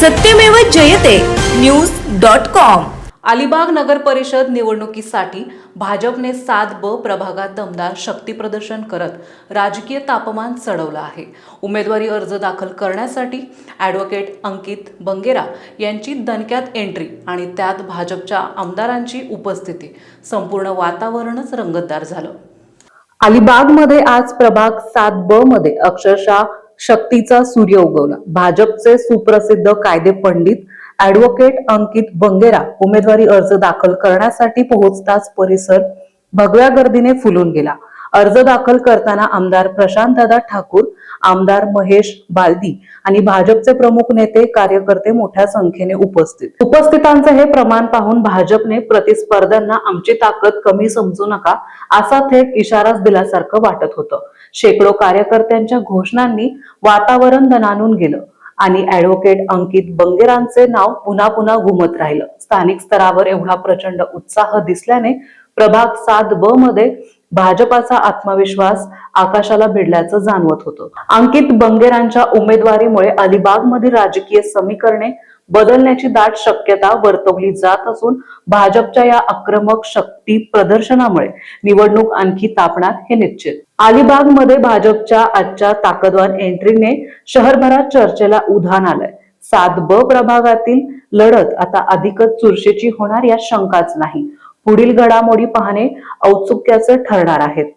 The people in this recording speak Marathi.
सत्यमेव जयते. News dot com. अलिबाग नगर परिषद निवडणुकीसाठी भाजपने सात ब प्रभागात दमदार शक्ती प्रदर्शन करत राजकीय तापमान चढवलं आहे. उमेदवारी अर्ज दाखल करण्यासाठी ॲडव्होकेट अंकित बंगेरा यांची दणक्यात एंट्री आणि त्यात भाजपच्या आमदारांची उपस्थिती. संपूर्ण वातावरणच रंगतदार झालं. अलिबागमध्ये आज प्रभाग सात ब मध्ये अक्षरशः शक्तीचा सूर्य उगवला. भाजपचे सुप्रसिद्ध कायदे पंडित ऍडव्होकेट अंकित बंगेरा उमेदवारी अर्ज दाखल करण्यासाठी पोहोचताच परिसर भगव्या गर्दीने फुलून गेला. अर्ज दाखल करताना आमदार प्रशांत दादा ठाकूर आमदार महेश बालदी आणि भाजपचे प्रमुख नेते कार्यकर्ते मोठ्या संख्येने उपस्थित. उपस्थितांचं हे प्रमाण पाहून भाजपने प्रतिस्पर्ध्यांना आमची ताकद कमी समजू नका असा थेट इशाराच दिल्यासारखं वाटत होतं. शेकडो कार्यकर्त्यांच्या घोषणांनी वातावरण दणानून गेलं आणि ऍडव्होकेट अंकित बंगेरांचे नाव पुन्हा पुन्हा घुमत राहिलं. स्थानिक स्तरावर एवढा प्रचंड उत्साह दिसल्याने प्रभाग सात ब मध्ये भाजपाचा आत्मविश्वास आकाशाला भिडल्याचं जाणवत होतं. अंकित बंगेरांच्या उमेदवारीमुळे अलिबागमधील राजकीय समीकरणे बदलण्याची दाट शक्यता वर्तवली जात असून भाजपच्या या आक्रमक शक्ती प्रदर्शनामुळे निवडणूक आणखी तापणार हे निश्चित. अलिबागमध्ये भाजपच्या आजच्या ताकदवान एंट्रीने शहरभरात चर्चेला उधाण आलंय. सात ब प्रभागातील लढत आता अधिकच चुरशीची होणार या शंकाच नाही. पुढील घडामोडी पाहणे औत्सुक्याचे ठरणार आहेत.